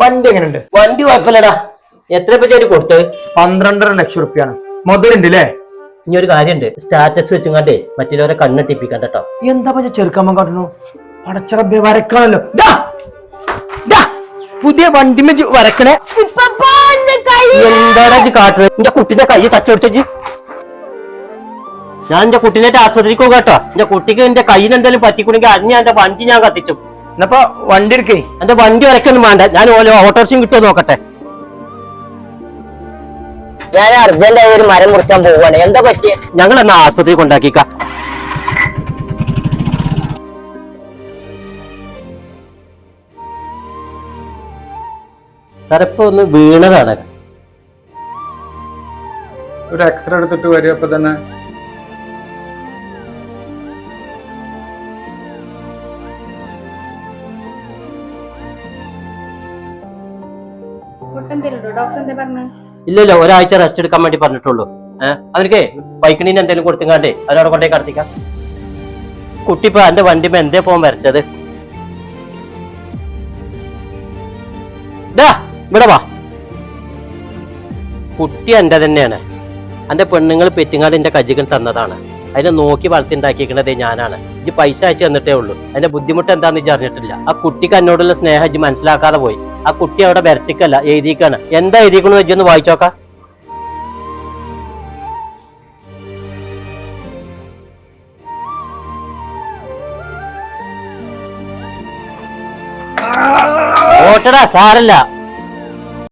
വണ്ടി എങ്ങനെയുണ്ട് വണ്ടി കുഴപ്പമില്ലടാ. എത്ര പറ്റി കൊടുത്തത് കൊടുത്ത്? പന്ത്രണ്ടര ലക്ഷം റുപ്യാണ്. മുതലുണ്ട് അല്ലേ ഇനി ഒരു കാര്യണ്ട്. സ്റ്റാറ്റസ് വെച്ചും കണ്ടേ മറ്റുള്ളവരെ കണ്ണെട്ടിപ്പിക്കണ്ട കേട്ടോ എന്താ പച്ച ചെറുക്കമ്മ കാട്ടണു പടച്ചറബെ വരക്കാണല്ലോ പുതിയ വണ്ടിമേ വരക്കണേ എന്താണ് കാട്ടുന്നത് എന്റെ കുട്ടിന്റെ കൈ തട്ടിയെടുത്തേച്ച് ഞാൻ എന്റെ കുട്ടിനെ ആസ്പത്രിക്ക് പോകും കേട്ടോ. എന്റെ കുട്ടിക്ക് എന്റെ കയ്യിൽ എന്തെങ്കിലും പറ്റിക്കുണെങ്കിൽ അന്ന് ഞാൻ എന്റെ വണ്ടി ഞാൻ കത്തിച്ചു. എന്നപ്പോ വണ്ടി എടുക്കേ. എന്റെ വണ്ടി വരയ്ക്കൊന്നും വേണ്ട. ഞാൻ ഓരോ ഓട്ടോറിച്ചും കിട്ടുമോ നോക്കട്ടെ. ഞാൻ അർജന്റായി ഒരു മരം മുറിക്കാൻ പോവാണ്. എന്താ പറ്റിയ? ഞങ്ങൾ എന്നാ ആസ്പത്രി കൊണ്ടാക്കിക്ക സാറിപ്പോ ഇപ്പൊ ഒന്ന് വീണതാണ്. ഒരു എക്സ്റേ എടുത്തിട്ട് വരുമ്പോ തന്നെ ഇല്ലല്ലോ ഒരാഴ്ച റെസ്റ്റ് എടുക്കാൻ വേണ്ടി പറഞ്ഞിട്ടുള്ളൂ. അവർക്ക് ബൈക്കിണിന് എന്തെങ്കിലും കൊടുത്തുങ്ങാണ്ടേ അവരവിടെ കൊണ്ടേ കടത്തിക്കാം. കുട്ടി ഇപ്പൊ എന്റെ വണ്ടിമേ എന്തേ പോകാൻ വരച്ചത്? ഇവിടെ വാ. കുട്ടി എന്റെ തന്നെയാണ്. എന്റെ പെണ്ണുങ്ങൾ പെറ്റുങ്ങാട് എന്റെ കജ്ജികൾ തന്നതാണ്. അതിനെ നോക്കി വളർത്തി ഉണ്ടാക്കിയിരിക്കുന്നത് ഞാനാണ്. ഇജ്ജ് പൈസ അയച്ചു തന്നിട്ടേ ഉള്ളൂ. അതിന്റെ ബുദ്ധിമുട്ട് എന്താന്ന് ഇജ്ജ് ആ കുട്ടിക്ക് എന്നോടുള്ള സ്നേഹം ഇജ്ജ് മനസ്സിലാക്കാതെ പോയി. ആ കുട്ടി അവിടെ വരച്ചിക്കല്ല എഴുതിക്കാണ്. എന്താ എഴുതിക്കണെന്ന് ഇജ്ജൊന്ന് വായിച്ചോക്കാം? സാരല്ല.